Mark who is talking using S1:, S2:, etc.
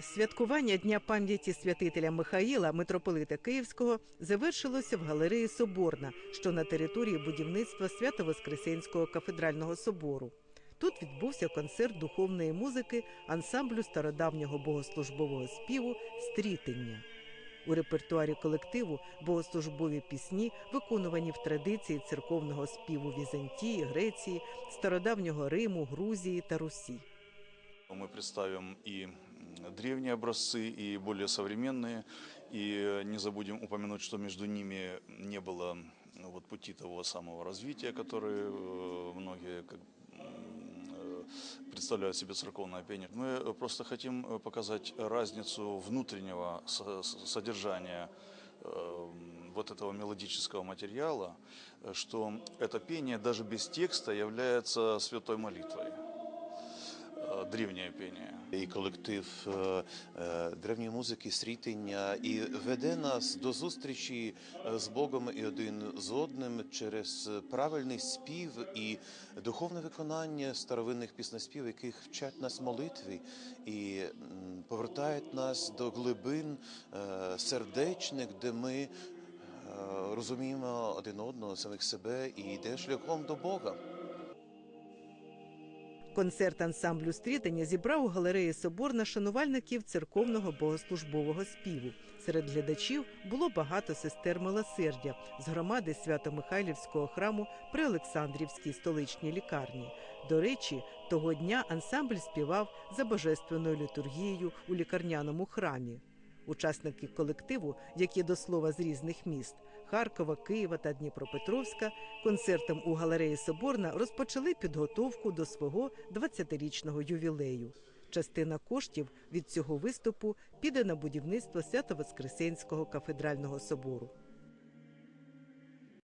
S1: Святкування Дня пам'яті святителя Михаїла, митрополита Київського, завершилося в галереї Соборна, що на території будівництва Свято-Воскресенського кафедрального собору. Тут відбувся концерт духовної музики ансамблю стародавнього богослужбового співу Стрітення. У репертуарі колективу богослужбові пісні, виконувані в традиції церковного співу Візантії, Греції, стародавнього Риму, Грузії та Русі.
S2: Мы представим и м, древние образцы, и более современные. И не забудем упомянуть, что между ними не было м, вот, пути того самого развития, который э, многие как, э, представляют себе церковное пение. Мы просто хотим показать разницу внутреннего содержания э, вот этого мелодического материала, что это пение даже без текста является святой молитвой древнее пение.
S3: І колектив е, е, древньої музики Срітення і веде нас до зустрічі е, з Богом і один з одним через правильний спів і духовне виконання старовинних піснеспів, яких вчать нас молитві і повертають нас до глибин сердечних, де ми розуміємо один одного, самих себе і йде шляхом до Бога.
S1: Концерт ансамблю стрітання зібрав у галереї Соборна шанувальників церковного богослужбового співу. Серед глядачів було багато сестер милосердя з громади Свято-Михайлівського храму при Олександрівській столичній лікарні. До речі, того дня ансамбль співав за божественною літургією у лікарняному храмі. Учасники колективу, які до слова з різних міст Харкова, Києва та Дніпропетровська, концертом у галереї Соборна розпочали підготовку до свого 20-річного ювілею. Частина коштів від цього виступу піде на будівництво Свято-Воскресенського кафедрального собору.